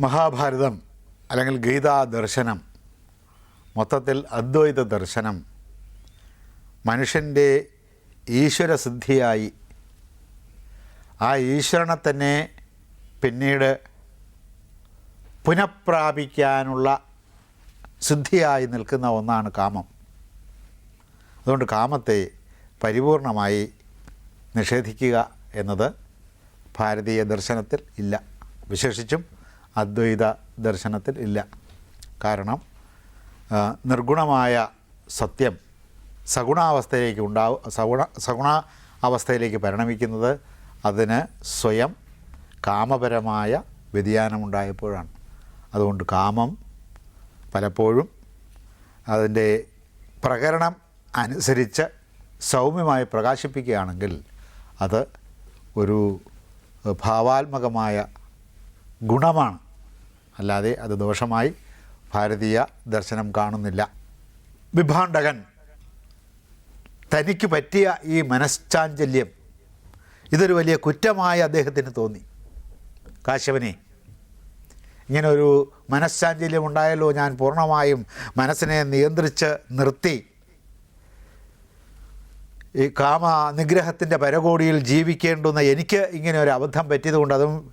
മഹാഭാരതം അല്ലെങ്കിൽ ഗീതാ ദർശനം മൊത്തത്തിൽ അദ്വൈത ദർശനം മനുഷ്യന്റെ ഈശ്വരസിദ്ധിയായി. ആ ഈശ്വരനെ തന്നെ പിന്നീട് പുനഃപ്രാപിക്കാനുള്ള സിദ്ധിയായി നിൽക്കുന്ന ഒന്നാണ് കാമം. അതുകൊണ്ട് കാമത്തെ പരിപൂർണമായി നിഷേധിക്കുക എന്നത് ഭാരതീയ ദർശനത്തിൽ ഇല്ല. വിശേഷിച്ചും അദ്വൈത ദർശനത്തിൽ ഇല്ല. കാരണം നിർഗുണമായ സത്യം സഗുണാവസ്ഥയിലേക്ക് ഉണ്ടാവും സഗുണ സഗുണ അവസ്ഥയിലേക്ക് പരിണമിക്കുന്നത് അതിന് സ്വയം കാമപരമായ വ്യതിയാനമുണ്ടായപ്പോഴാണ്. അതുകൊണ്ട് കാമം പലപ്പോഴും അതിന്റെ പ്രകരണം അനുസരിച്ച് സൗമ്യമായി പ്രകാശിപ്പിക്കുകയാണെങ്കിൽ അത് ഒരു ഭാവാത്മകമായ ഗുണമാണ്. അല്ലാതെ അത് ദോഷമായി ഭാരതീയ ദർശനം കാണുന്നില്ല. വിഭാണ്ഡകൻ തനിക്ക് പറ്റിയ ഈ മനശ്ചാഞ്ചല്യം ഇതൊരു വലിയ കുറ്റമായി അദ്ദേഹത്തിന് തോന്നി. കാശ്യപനെ ഇങ്ങനൊരു ഒരു മനശ്ചാഞ്ചല്യം ഉണ്ടായല്ലോ ഞാൻ പൂർണമായും മനസ്സിനെ നിയന്ത്രിച്ച് നിർത്തി. ഈ കാമ നിഗ്രഹത്തിന്റെ പരകോടിയിൽ ജീവിക്കേണ്ടുന്ന എനിക്ക് ഇങ്ങനെ ഒരു അബദ്ധം പറ്റിയതുകൊണ്ട് അതും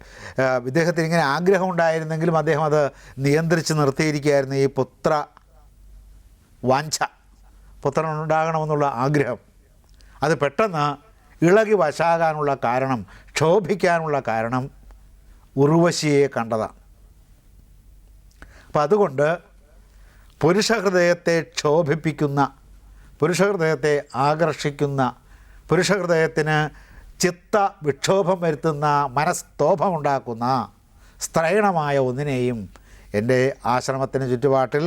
ഇദ്ദേഹത്തിന് ഇങ്ങനെ ആഗ്രഹം ഉണ്ടായിരുന്നെങ്കിലും അദ്ദേഹം അത് നിയന്ത്രിച്ച് നിർത്തിയിരിക്കുകയായിരുന്നു ഈ പുത്ര വാഞ്ച. പുത്രൻ ഉണ്ടാകണമെന്നുള്ള ആഗ്രഹം. അത് പെട്ടെന്ന് ഇളകി വശാകാനുള്ള കാരണം ക്ഷോഭിക്കാനുള്ള കാരണം ഉർവശിയെ കണ്ടതാണ്. അപ്പം അതുകൊണ്ട് പുരുഷഹൃദയത്തെ ക്ഷോഭിപ്പിക്കുന്ന പുരുഷഹൃദയത്തെ ആകർഷിക്കുന്ന പുരുഷഹൃദയത്തിന് ചിത്ത വിക്ഷോഭം വരുത്തുന്ന മനസ്തോഭമുണ്ടാക്കുന്ന സ്ത്രൈണമായ ഒന്നിനെയും എന്റെ ആശ്രമത്തിന് ചുറ്റുപാട്ടിൽ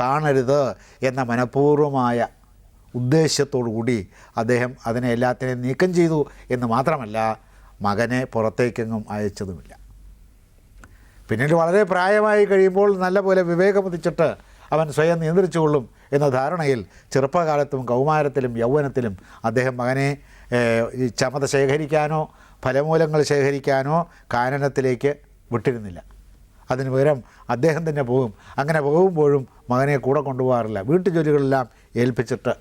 കാണരുത് എന്ന മനഃപൂർവമായ കൂടി അദ്ദേഹം അതിനെ എല്ലാത്തിനെയും നീക്കം ചെയ്തു എന്ന് മാത്രമല്ല മകനെ പുറത്തേക്കെങ്ങും അയച്ചതുമില്ല. പിന്നീട് വളരെ പ്രായമായി കഴിയുമ്പോൾ നല്ലപോലെ വിവേകമതിച്ചിട്ട് അവൻ സ്വയം നിയന്ത്രിച്ചുകൊള്ളും. എന്ന ധാരണയിൽ ചെറുപ്പകാലത്തും കൗമാരത്തിലും യൗവനത്തിലും അദ്ദേഹം മകനെ ചമത ശേഖരിക്കാനോ ഫലമൂലങ്ങൾ ശേഖരിക്കാനോ കാനനത്തിലേക്ക് വിട്ടിരുന്നില്ല. അതിന് പകരം അദ്ദേഹം തന്നെ പോകും. അങ്ങനെ പോകുമ്പോഴും മകനെ കൂടെ കൊണ്ടുപോകാറില്ല. വീട്ടുജോലികളെല്ലാം ഏൽപ്പിച്ചിട്ട്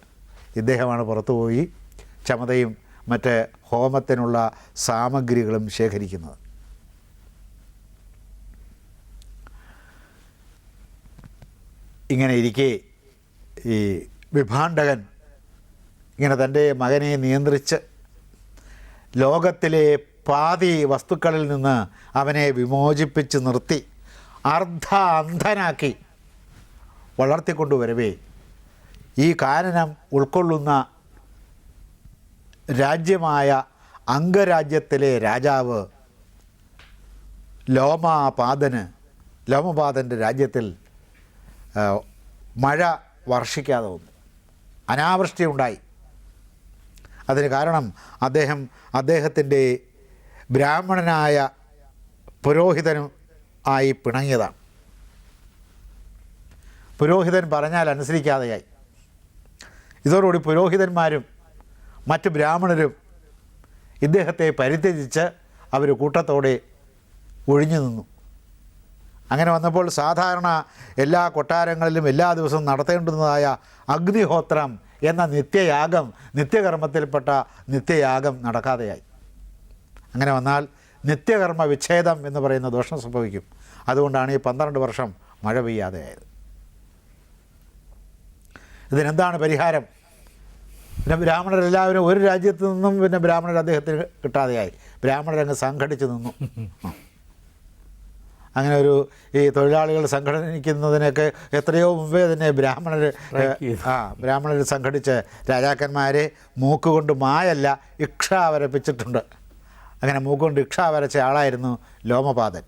ഇദ്ദേഹമാണ് പുറത്തുപോയി ചമതയും മറ്റ് ഹോമത്തിനുള്ള സാമഗ്രികളും ശേഖരിക്കുന്നത്. ഇങ്ങനെ ഇരിക്കെ ഈ വിഭാണ്ഡകൻ ഇങ്ങനെ തന്റെ മകനെ നിയന്ത്രിച്ച് ലോകത്തിലെ പാതി വസ്തുക്കളിൽ നിന്ന് അവനെ വിമോചിപ്പിച്ച് നിർത്തി അർദ്ധ അന്ധനാക്കി വളർത്തിക്കൊണ്ടുവരവേ. ഈ കാനനം ഉൾക്കൊള്ളുന്ന രാജ്യമായ അംഗരാജ്യത്തിലെ രാജാവ് ലോമാപാദന് ലോമപാദന്റെ രാജ്യത്തിൽ മഴ വർഷിക്കാതെ വന്നു. അനാവൃഷ്ടി ഉണ്ടായി അതിന് കാരണം അദ്ദേഹം അദ്ദേഹത്തിന്റെ ബ്രാഹ്മണനായ പുരോഹിതനും ആയി പിണങ്ങിയതാണ്. പുരോഹിതൻ പറഞ്ഞാൽ അനുസരിക്കാതെയായി. ഇതോടുകൂടി പുരോഹിതന്മാരും മറ്റ് ബ്രാഹ്മണരും ഇദ്ദേഹത്തെ പരിത്യജിച്ച് അവർ കൂട്ടത്തോടെ ഒഴിഞ്ഞു നിന്നു. അങ്ങനെ വന്നപ്പോൾ സാധാരണ എല്ലാ കൊട്ടാരങ്ങളിലും എല്ലാ ദിവസവും നടത്തേണ്ടുന്നതായ അഗ്നിഹോത്രം എന്ന നിത്യയാഗം നിത്യകർമ്മത്തിൽപ്പെട്ട നിത്യയാഗം നടക്കാതെയായി. അങ്ങനെ വന്നാൽ നിത്യകർമ്മ വിച്ഛേദം എന്ന് പറയുന്ന ദോഷം സംഭവിക്കും. അതുകൊണ്ടാണ് ഈ പന്ത്രണ്ട് വർഷം മഴ പെയ്യാതെയായത്. ഇതിനെന്താണ് പരിഹാരം? പിന്നെ ബ്രാഹ്മണരെല്ലാവരും ഒരു രാജ്യത്ത് നിന്നും പിന്നെ ബ്രാഹ്മണർ അദ്ദേഹത്തിന് കിട്ടാതെയായി. ബ്രാഹ്മണരങ്ങ് സംഘടിച്ച് നിന്നു. അങ്ങനെ ഒരു ഈ തൊഴിലാളികൾ സംഘടിക്കുന്നതിനൊക്കെ എത്രയോ മുമ്പേ തന്നെ ബ്രാഹ്മണർ ആ ബ്രാഹ്മണർ സംഘടിച്ച് രാജാക്കന്മാരെ മൂക്കുകൊണ്ട് മായല്ല ഇക്ഷ വരപ്പിച്ചിട്ടുണ്ട് അങ്ങനെ മൂക്കുകൊണ്ട് ഇക്ഷ വരച്ച ആളായിരുന്നു ലോമപാതൻ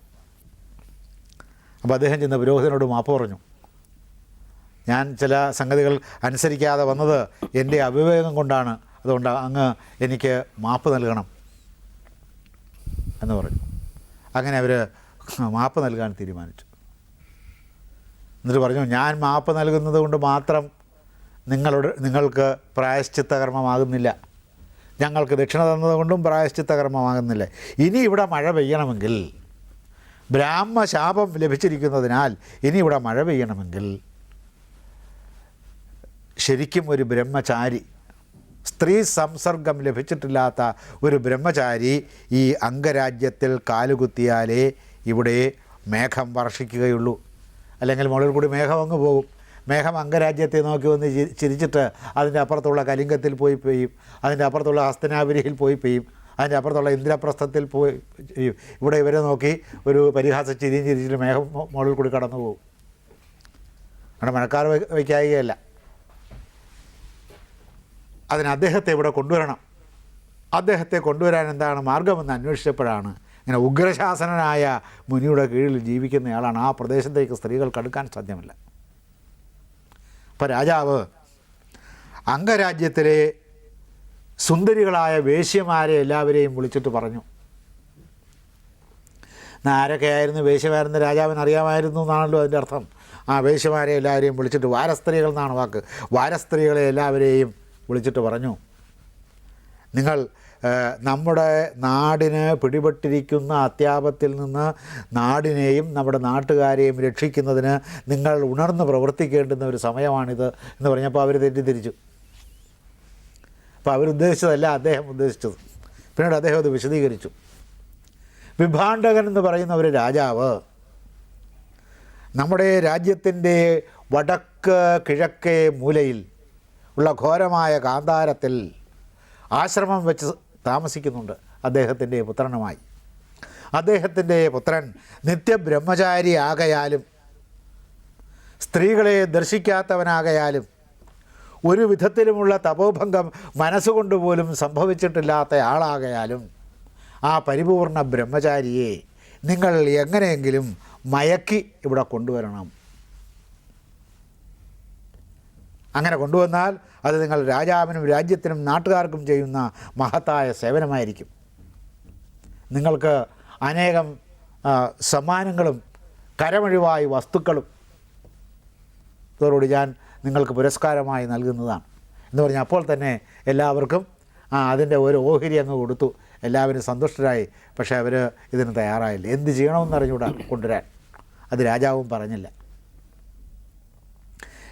അപ്പോൾ അദ്ദേഹം ചെന്ന് പുരോഹിതനോട് മാപ്പ് പറഞ്ഞു. ഞാൻ ചില സംഗതികൾ അനുസരിക്കാതെ വന്നത് എന്റെ അവിവേകം കൊണ്ടാണ്. അതുകൊണ്ട് അങ്ങ് എനിക്ക് മാപ്പ് നൽകണം എന്ന് പറഞ്ഞു. അങ്ങനെ അവർ മാപ്പ് നൽകാൻ തീരുമാനിച്ചു. എന്നിട്ട് പറഞ്ഞു ഞാൻ മാപ്പ് നൽകുന്നത് കൊണ്ട് മാത്രം നിങ്ങളുടെ നിങ്ങൾക്ക് പ്രായശ്ചിത്ത കർമ്മമാകുന്നില്ല ഞങ്ങൾക്ക് ദക്ഷിണ തന്നതുകൊണ്ടും പ്രായശ്ചിത്ത കർമ്മമാകുന്നില്ല ഇനി ഇവിടെ മഴ പെയ്യണമെങ്കിൽ ബ്രാഹ്മശാപം ലഭിച്ചിരിക്കുന്നതിനാൽ ഇനി ഇവിടെ മഴ പെയ്യണമെങ്കിൽ ശരിക്കും ഒരു ബ്രഹ്മചാരി സ്ത്രീ സംസർഗം ലഭിച്ചിട്ടില്ലാത്ത ഒരു ബ്രഹ്മചാരി ഈ അംഗരാജ്യത്തിൽ കാലുകുത്തിയാലേ ഇവിടെ മേഘം വർഷിക്കുകയുള്ളൂ. അല്ലെങ്കിൽ മുകളിൽ കൂടി മേഘം അങ്ങ് പോകും. മേഘം അംഗരാജ്യത്തെ നോക്കി വന്ന് ചിരിച്ചിട്ട് അതിന്റെ അപ്പുറത്തുള്ള കലിംഗത്തിൽ പോയി പെയ്യും. അതിന്റെ അപ്പുറത്തുള്ള ഹസ്തനാപുരിയിൽ പോയി പെയ്യും. അതിന്റെ അപ്പുറത്തുള്ള ഇന്ദ്രപ്രസ്ഥത്തിൽ പോയി ഇവിടെ ഇവരെ നോക്കി ഒരു പരിഹാസ ചിരിയും ചിരിച്ചിട്ട് മേഘം മുകളിൽ കൂടി കടന്നു പോകും. അവിടെ മഴക്കാർ വയ്ക്കായികയല്ല. അതിന് അദ്ദേഹത്തെ ഇവിടെ കൊണ്ടുവരണം. അദ്ദേഹത്തെ കൊണ്ടുവരാൻ എന്താണ് മാർഗമെന്ന് അന്വേഷിച്ചപ്പോഴാണ് ഇങ്ങനെ ഉഗ്രശാസനനായ മുനിയുടെ കീഴിൽ ജീവിക്കുന്നയാളാണ്. ആ പ്രദേശത്തേക്ക് സ്ത്രീകൾക്ക് അടുക്കാൻ സാധ്യമല്ല. അപ്പോൾ രാജാവ് അംഗരാജ്യത്തിലെ സുന്ദരികളായ വേശ്യമാരെ എല്ലാവരെയും വിളിച്ചിട്ട് പറഞ്ഞു. ആരൊക്കെയായിരുന്നു വേശ്യമാരെന്ന് രാജാവിന് അറിയാമായിരുന്നു എന്നാണല്ലോ അതിന്റെ അർത്ഥം. ആ വേശ്യമാരെ എല്ലാവരെയും വിളിച്ചിട്ട് വാരസ്ത്രീകൾ എന്നാണ് വാക്ക്. വാരസ്ത്രീകളെ എല്ലാവരെയും വിളിച്ചിട്ട് പറഞ്ഞു. നിങ്ങൾ നമ്മുടെ നാടിന് പിടിപെട്ടിരിക്കുന്ന അത്യാപത്തിൽ നിന്ന് നാടിനെയും നമ്മുടെ നാട്ടുകാരെയും രക്ഷിക്കുന്നതിന് നിങ്ങൾ ഉണർന്ന് പ്രവർത്തിക്കേണ്ടുന്ന ഒരു സമയമാണിത് എന്ന് പറഞ്ഞപ്പോൾ അവർ തെറ്റിദ്ധരിച്ചു. അപ്പോൾ അവരുദ്ദേശിച്ചതല്ല അദ്ദേഹം ഉദ്ദേശിച്ചത്. പിന്നീട് അദ്ദേഹം അത് വിശദീകരിച്ചു. വിഭാണ്ഡകൻ എന്ന് പറയുന്ന ഒരു രാജാവ് നമ്മുടെ രാജ്യത്തിന്റെ വടക്ക് കിഴക്കേ മൂലയിൽ ഉള്ള ഘോരമായ കാന്താരത്തിൽ ആശ്രമം വെച്ച് താമസിക്കുന്നുണ്ട്. അദ്ദേഹത്തിന്റെ പുത്രനുമായി. അദ്ദേഹത്തിന്റെ പുത്രൻ നിത്യബ്രഹ്മചാരി ആകയാലും സ്ത്രീകളെ ദർശിക്കാത്തവനാകയാലും ഒരു വിധത്തിലുമുള്ള തപോഭംഗം മനസ്സുകൊണ്ട് പോലും സംഭവിച്ചിട്ടില്ലാത്ത ആളാകയാലും ആ പരിപൂർണ ബ്രഹ്മചാരിയെ നിങ്ങൾ എങ്ങനെയെങ്കിലും മയക്കി ഇവിടെ കൊണ്ടുവരണം. അങ്ങനെ കൊണ്ടുവന്നാൽ അത് നിങ്ങൾ രാജാവിനും രാജ്യത്തിനും നാട്ടുകാർക്കും ചെയ്യുന്ന മഹത്തായ സേവനമായിരിക്കും. നിങ്ങൾക്ക് അനേകം സമ്മാനങ്ങളും കരമൊഴിവായി വസ്തുക്കളും ഇതോടുകൂടി ഞാൻ നിങ്ങൾക്ക് പുരസ്കാരമായി നൽകുന്നതാണ്. എന്ന് പറഞ്ഞാൽ അപ്പോൾ തന്നെ എല്ലാവർക്കും അതിന്റെ ഒരു ഓഹരി അങ്ങ് കൊടുത്തു. എല്ലാവരും സന്തുഷ്ടരായി. പക്ഷേ അവർ ഇതിന് തയ്യാറായില്ല. എന്ത് ചെയ്യണമെന്ന് അറിഞ്ഞുകൂടാ കൊണ്ടുവരാൻ. അത് രാജാവും പറഞ്ഞില്ല.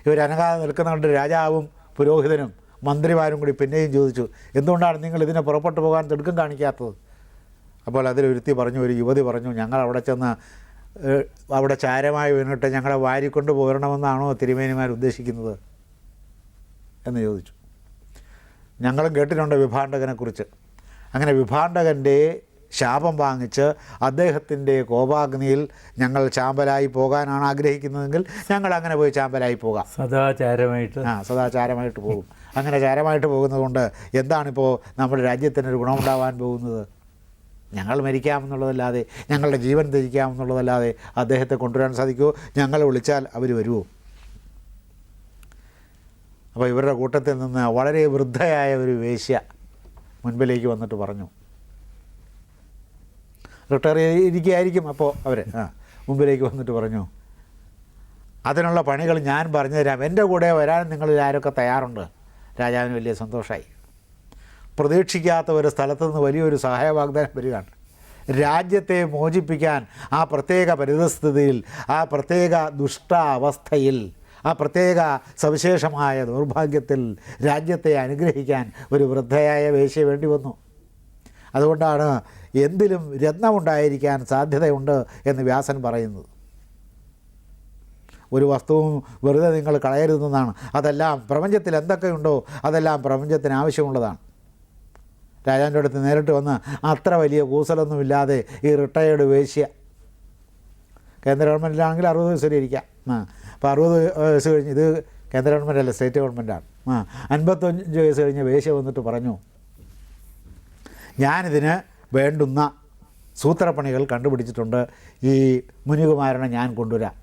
ഇവർ അനങ്ങാതെ നിൽക്കുന്നുണ്ട് രാജാവും പുരോഹിതനും മന്ത്രിമാരും കൂടി പിന്നെയും ചോദിച്ചു എന്തുകൊണ്ടാണ് നിങ്ങൾ ഇതിനെ പുറപ്പെട്ടു പോകാൻ തിടുക്കം കാണിക്കാത്തത്? അപ്പോൾ അതിലൊരുത്തി പറഞ്ഞു ഒരു യുവതി പറഞ്ഞു ഞങ്ങൾ അവിടെ ചെന്ന് അവിടെ ചാരമായി വീണിട്ട് ഞങ്ങളെ വാരിക്കൊണ്ട് പോരണമെന്നാണോ തിരുമേനിമാർ ഉദ്ദേശിക്കുന്നത്? എന്ന് ചോദിച്ചു. ഞങ്ങളും കേട്ടിട്ടുണ്ട് വിഭാണ്ഡകനെക്കുറിച്ച് അങ്ങനെ വിഭാണ്ഡകന്റെ ശാപം വാങ്ങിച്ച് അദ്ദേഹത്തിന്റെ കോപാഗ്നിയിൽ ഞങ്ങൾ ചാമ്പലായി പോകാനാണ് ആഗ്രഹിക്കുന്നതെങ്കിൽ ഞങ്ങൾ അങ്ങനെ പോയി ചാമ്പലായി പോകാം. സദാചാരമായിട്ട്. ആ സദാചാരമായിട്ട് പോകും. അങ്ങനെ ചാരമായിട്ട് പോകുന്നതുകൊണ്ട് എന്താണിപ്പോൾ നമ്മുടെ രാജ്യത്തിനൊരു ഗുണമുണ്ടാവാൻ പോകുന്നത്? ഞങ്ങൾ മരിക്കാമെന്നുള്ളതല്ലാതെ ഞങ്ങളുടെ ജീവൻ ധരിക്കാമെന്നുള്ളതല്ലാതെ അദ്ദേഹത്തെ കൊണ്ടുവരാൻ സാധിക്കുമോ? ഞങ്ങൾ വിളിച്ചാൽ അവർ വരുമോ അപ്പോൾ ഇവരുടെ കൂട്ടത്തിൽ നിന്ന് വളരെ വൃദ്ധയായ ഒരു വേശ്യ മുൻപിലേക്ക് വന്നിട്ട് പറഞ്ഞു. റിട്ടയർ ചെയ്തിരിക്കുകയായിരിക്കും അപ്പോൾ അവർ ആ മുമ്പിലേക്ക് വന്നിട്ട് പറഞ്ഞു അതിനുള്ള പണികൾ ഞാൻ പറഞ്ഞു തരാം എന്റെ കൂടെ വരാൻ നിങ്ങളിൽ ആരൊക്കെ തയ്യാറുണ്ട്? രാജാവിന് വലിയ സന്തോഷമായി പ്രതീക്ഷിക്കാത്ത ഒരു സ്ഥലത്തു നിന്ന് വലിയൊരു സഹായ വാഗ്ദാനം വരികയാണ്. രാജ്യത്തെ മോചിപ്പിക്കാൻ ആ പ്രത്യേക പരിതസ്ഥിതിയിൽ ആ പ്രത്യേക ദുഷ്ട അവസ്ഥയിൽ ആ പ്രത്യേക സവിശേഷമായ ദൗർഭാഗ്യത്തിൽ രാജ്യത്തെ അനുഗ്രഹിക്കാൻ ഒരു വൃദ്ധയായ വേശ്യ വേണ്ടി വന്നു. അതുകൊണ്ടാണ് എന്തിലും രത്നമുണ്ടായിരിക്കാൻ സാധ്യതയുണ്ട് എന്ന് വ്യാസൻ പറയുന്നത്. ഒരു വസ്തുവും വെറുതെ നിങ്ങൾ കളയരുതെന്നാണ്. അതെല്ലാം പ്രപഞ്ചത്തിൽ എന്തൊക്കെയുണ്ടോ അതെല്ലാം പ്രപഞ്ചത്തിന് ആവശ്യമുള്ളതാണ്. രാജാവിന്റെ അടുത്ത് നേരിട്ട് വന്ന് അത്ര വലിയ കൂസലൊന്നുമില്ലാതെ ഈ റിട്ടയേർഡ് വേശ്യ കേന്ദ്ര ഗവൺമെന്റിലാണെങ്കിൽ അറുപത് വയസ്സ് വരെ ഇരിക്കാം. ആ അപ്പോൾ അറുപത് വയസ്സ് കഴിഞ്ഞ് ഇത് കേന്ദ്ര ഗവൺമെന്റ് അല്ല സ്റ്റേറ്റ് ഗവൺമെന്റാണ്. ആ അൻപത്തഞ്ച് വയസ്സ് കഴിഞ്ഞ് വേശ്യ വന്നിട്ട് പറഞ്ഞു ഞാനിതിന് വേണ്ടുന്ന സൂത്രപ്പണികൾ കണ്ടുപിടിച്ചിട്ടുണ്ട്. ഈ മുനികുമാരനെ ഞാൻ കൊണ്ടുവരാം.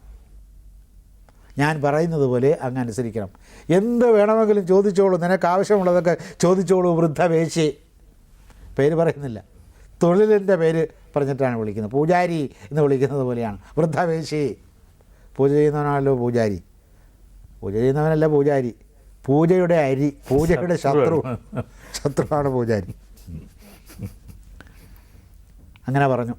ഞാൻ പറയുന്നത് പോലെ അങ്ങ് അനുസരിക്കണം. എന്ത് വേണമെങ്കിലും ചോദിച്ചോളൂ. നിനക്ക് ആവശ്യമുള്ളതൊക്കെ ചോദിച്ചോളൂ വൃദ്ധവേശി പേര് പറയുന്നില്ല. തൊഴിലിന്റെ പേര് പറഞ്ഞിട്ടാണ് വിളിക്കുന്നത്. പൂജാരി എന്ന് വിളിക്കുന്നത് പോലെയാണ്. വൃദ്ധവേശി പൂജ ചെയ്യുന്നവനാണല്ലോ പൂജാരി. പൂജ ചെയ്യുന്നവനല്ല പൂജാരി. പൂജയുടെ അരി പൂജയുടെ ശത്രു ശത്രുവാണ് പൂജാരി. അങ്ങനെ പറഞ്ഞു.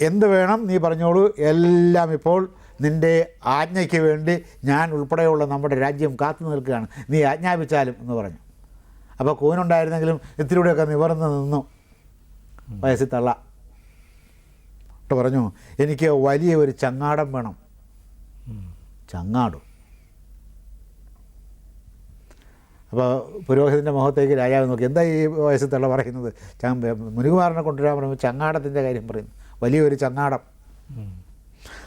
എന്ത് വേണം നീ പറഞ്ഞോളൂ. എല്ലാം ഇപ്പോൾ നിന്റെ ആജ്ഞയ്ക്ക് വേണ്ടി ഞാൻ ഉൾപ്പെടെയുള്ള നമ്മുടെ രാജ്യം കാത്തു നിൽക്കുകയാണ്. നീ ആജ്ഞാപിച്ചാലും എന്ന് പറഞ്ഞു. അപ്പോൾ കൂനുണ്ടായിരുന്നെങ്കിലും ഇത്തിരിയൂടെയൊക്കെ നിവർന്ന് നിന്നു. വയസ്സിൽ തള്ള. പറഞ്ഞു എനിക്ക് വലിയ ഒരു ചങ്ങാടം വേണം. ചങ്ങാടും. അപ്പോൾ പുരോഹിതന്റെ മുഖത്തേക്ക് രാജാവ് നോക്കി എന്താ ഈ വയസ്സിൽ തള്ള പറയുന്നത് മുനികുമാരനെ കൊണ്ടുവരാൻ പറയുമ്പോൾ ചങ്ങാടത്തിന്റെ കാര്യം പറയുന്നു. വലിയൊരു ചങ്ങാടം.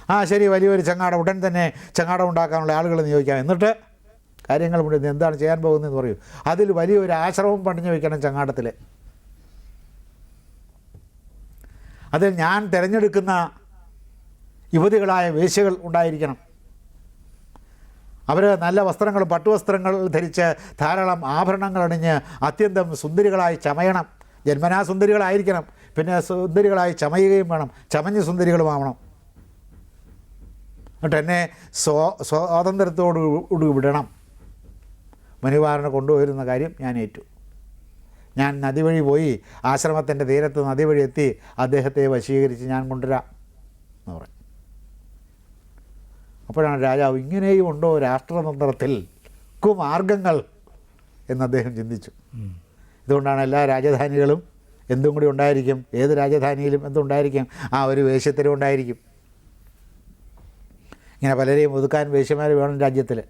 ആ ശരി വലിയൊരു ചങ്ങാടം. ഉടൻ തന്നെ ചങ്ങാടം ഉണ്ടാക്കാനുള്ള ആളുകൾ നിയോഗിക്കാം. എന്നിട്ട് കാര്യങ്ങൾ മുഴുവൻ എന്താണ് ചെയ്യാൻ പോകുന്നതെന്ന് പറയൂ. അതിൽ വലിയൊരു ആശ്രമം പണിഞ്ഞു വയ്ക്കണം ചങ്ങാടത്തിൽ അതിൽ ഞാൻ തിരഞ്ഞെടുക്കുന്ന യുവതികളായ വേശ്യകൾ ഉണ്ടായിരിക്കണം. അവർ നല്ല വസ്ത്രങ്ങളും പട്ടുവസ്ത്രങ്ങൾ ധരിച്ച് ധാരാളം ആഭരണങ്ങൾ അണിഞ്ഞ് അത്യന്തം സുന്ദരികളായി ചമയണം. ജന്മനാ സുന്ദരികളായിരിക്കണം. പിന്നെ സുന്ദരികളായി ചമയുകയും വേണം. ചമഞ്ഞ് സുന്ദരികളുമാവണം എന്നിട്ട് എന്നെ സ്വ സ്വാതന്ത്ര്യത്തോട് വിടണം. മനുവാറിനെ കൊണ്ടുപോയിരുന്ന കാര്യം ഞാൻ ഏറ്റു. ഞാൻ നദി വഴി പോയി ആശ്രമത്തിന്റെ തീരത്ത് നദി വഴി എത്തി അദ്ദേഹത്തെ വശീകരിച്ച് ഞാൻ കൊണ്ടുവരാം എന്ന് പറഞ്ഞു. അപ്പോഴാണ് രാജാവ് ഇങ്ങനെയും ഉണ്ടോ രാഷ്ട്രതന്ത്രത്തിൽ? കുമാർഗങ്ങൾ എന്ന് അദ്ദേഹം ചിന്തിച്ചു. ഇതുകൊണ്ടാണ് എല്ലാ രാജധാനികളും എന്തും കൂടി ഉണ്ടായിരിക്കും. ഏത് രാജധാനിയിലും എന്തുണ്ടായിരിക്കും ആ ഒരു വേശ്യത്തിലും ഉണ്ടായിരിക്കും. ഇങ്ങനെ പലരെയും ഒതുക്കാൻ വേശ്യമാർ വേണം രാജ്യത്തിൽ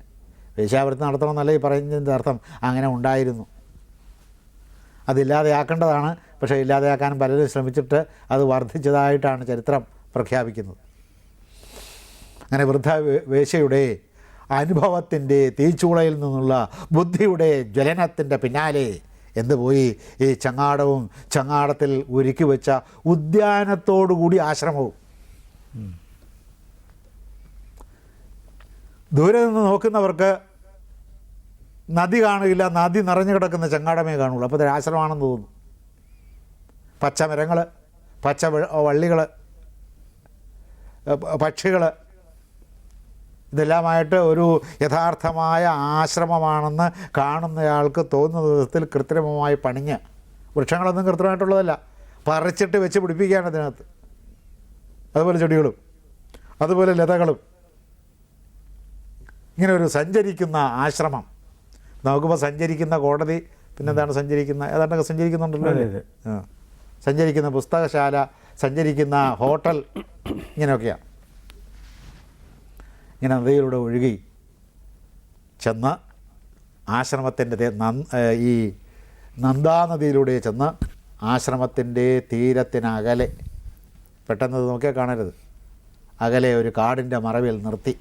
വേശ്യാവൃത്തി നടത്തണമെന്നല്ല ഈ പറയുന്നതിന്റെ അർത്ഥം. അങ്ങനെ ഉണ്ടായിരുന്നു. അതില്ലാതെയാക്കേണ്ടതാണ്. പക്ഷേ ഇല്ലാതെയാക്കാൻ പലരും ശ്രമിച്ചിട്ട് അത് വർദ്ധിച്ചതായിട്ടാണ് ചരിത്രം പ്രഖ്യാപിക്കുന്നത്. അങ്ങനെ വൃദ്ധ വേശയുടെ അനുഭവത്തിന്റെ തീച്ചൂളയിൽ നിന്നുള്ള ബുദ്ധിയുടെ ജ്വലനത്തിന്റെ പിന്നാലെ എന്ത് പോയി? ഈ ചങ്ങാടവും ചങ്ങാടത്തിൽ ഒരുക്കി വെച്ച ഉദ്യാനത്തോടുകൂടി ആശ്രമവും. ദൂരെ നിന്ന് നോക്കുന്നവർക്ക് നദി കാണില്ല നദി നിറഞ്ഞു കിടക്കുന്ന ചങ്ങാടമേ കാണുള്ളൂ. അപ്പോൾ ആശ്രമമാണെന്ന് തോന്നുന്നു. പച്ചമരങ്ങൾ പച്ച വള്ളികൾ പക്ഷികൾ ഇതെല്ലാമായിട്ട് ഒരു യഥാർത്ഥമായ ആശ്രമമാണെന്ന് കാണുന്നയാൾക്ക് തോന്നുന്ന വിധത്തിൽ കൃത്രിമമായി പണിഞ്ഞ് വൃക്ഷങ്ങളൊന്നും കൃത്രിമമായിട്ടുള്ളതല്ല. പറിച്ചിട്ട് വെച്ച് പിടിപ്പിക്കുകയാണ് അതിനകത്ത് അതുപോലെ ചെടികളും അതുപോലെ ലതകളും. ഇങ്ങനെ ഒരു സഞ്ചരിക്കുന്ന ആശ്രമം. നോക്കുമ്പോൾ സഞ്ചരിക്കുന്ന കോടതി പിന്നെന്താണ് സഞ്ചരിക്കുന്ന ഏതാണ്ടൊക്കെ സഞ്ചരിക്കുന്നുണ്ടല്ലോ. സഞ്ചരിക്കുന്ന പുസ്തകശാല സഞ്ചരിക്കുന്ന ഹോട്ടൽ ഇങ്ങനെയൊക്കെയാണ് ഇങ്ങനെ നദിയിലൂടെ ഒഴുകി ചെന്ന് ആശ്രമത്തിന്റെ ഈ നന്ദാനദിയിലൂടെ ചെന്ന് ആശ്രമത്തിന്റെ തീരത്തിനകലെ പെട്ടെന്ന് നോക്കിയാൽ കാണരുത് അകലെ ഒരു കാടിന്റെ മറവിൽ നിർത്തി.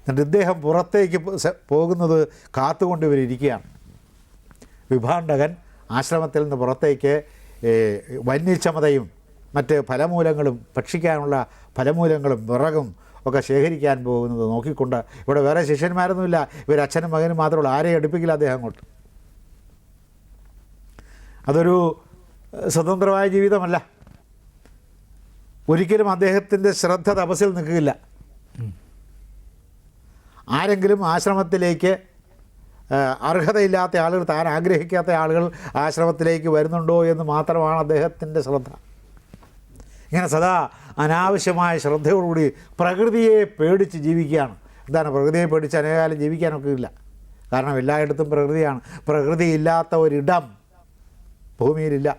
എന്നിട്ട് ഇദ്ദേഹം പുറത്തേക്ക് പോകുന്നത് കാത്തുകൊണ്ട് ഇവരിയ്ക്കുകയാണ് വിഭാണ്ഡകൻ ആശ്രമത്തിൽ നിന്ന് പുറത്തേക്ക് വന്യക്ഷമതയും മറ്റ് ഫലമൂലങ്ങളും ഭക്ഷിക്കാനുള്ള ഫലമൂലങ്ങളും വിറകും ഒക്കെ ശേഖരിക്കാൻ പോകുന്നത് നോക്കിക്കൊണ്ട് ഇവിടെ വേറെ ശിഷ്യന്മാരൊന്നുമില്ല. ഇവർ അച്ഛനും മകനും മാത്രമുള്ള ആരെയും അടുപ്പിക്കില്ല അദ്ദേഹം അങ്ങോട്ട്. അതൊരു സ്വതന്ത്രമായ ജീവിതമല്ല. ഒരിക്കലും അദ്ദേഹത്തിന്റെ ശ്രദ്ധ തപസ്സിൽ നിൽക്കുകയില്ല. ആരെങ്കിലും ആശ്രമത്തിലേക്ക് അർഹതയില്ലാത്ത ആളുകൾ താൻ ആഗ്രഹിക്കാത്ത ആളുകൾ ആശ്രമത്തിലേക്ക് വരുന്നുണ്ടോ എന്ന് മാത്രമാണ് അദ്ദേഹത്തിന്റെ ശ്രദ്ധ. ഇങ്ങനെ സദാ അനാവശ്യമായ ശ്രദ്ധയോടുകൂടി പ്രകൃതിയെ പേടിച്ച് ജീവിക്കുകയാണ്. എന്താണ് പ്രകൃതിയെ പേടിച്ച് അനേകാലം ജീവിക്കാനൊക്കെ ഇല്ല കാരണം എല്ലായിടത്തും പ്രകൃതിയാണ്. പ്രകൃതി ഇല്ലാത്ത ഒരിടം ഭൂമിയിലില്ല.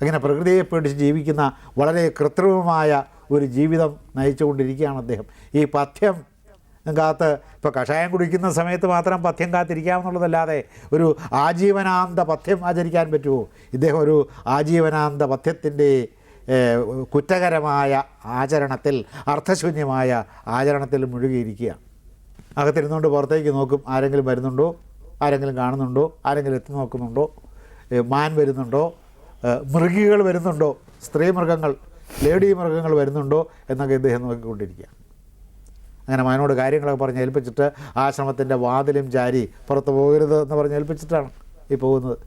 അങ്ങനെ പ്രകൃതിയെ പേടിച്ച് ജീവിക്കുന്ന വളരെ കൃത്രിമമായ ഒരു ജീവിതം നയിച്ചുകൊണ്ടിരിക്കുകയാണ് അദ്ദേഹം. ഈ പഥ്യം കാത്ത് ഇപ്പോൾ കഷായം കുടിക്കുന്ന സമയത്ത് മാത്രം പഥ്യം കാത്തിരിക്കാമെന്നുള്ളതല്ലാതെ ഒരു ആജീവനാന്ത പഥ്യം ആചരിക്കാൻ പറ്റുമോ? ഇദ്ദേഹം ഒരു ആജീവനാന്ത പഥ്യത്തിന്റെ കുറ്റകരമായ ആചരണത്തിൽ അർത്ഥശൂന്യമായ ആചരണത്തിൽ മുഴുകിയിരിക്കുക അകത്തിരുന്നുകൊണ്ട് പുറത്തേക്ക് നോക്കും ആരെങ്കിലും വരുന്നുണ്ടോ? ആരെങ്കിലും കാണുന്നുണ്ടോ? ആരെങ്കിലും എത്തി നോക്കുന്നുണ്ടോ? മാൻ വരുന്നുണ്ടോ? മൃഗികൾ വരുന്നുണ്ടോ? സ്ത്രീ മൃഗങ്ങൾ ലേഡി മൃഗങ്ങൾ വരുന്നുണ്ടോ? എന്നൊക്കെ ഇദ്ദേഹം നോക്കിക്കൊണ്ടിരിക്കുക അങ്ങനെ മാനോട് കാര്യങ്ങളൊക്കെ പറഞ്ഞ് ഏൽപ്പിച്ചിട്ട് ആശ്രമത്തിന്റെ വാതിലും ചാരി പുറത്ത് പോകരുത് എന്ന് പറഞ്ഞ് ഏൽപ്പിച്ചിട്ടാണ് ഈ പോകുന്നത്.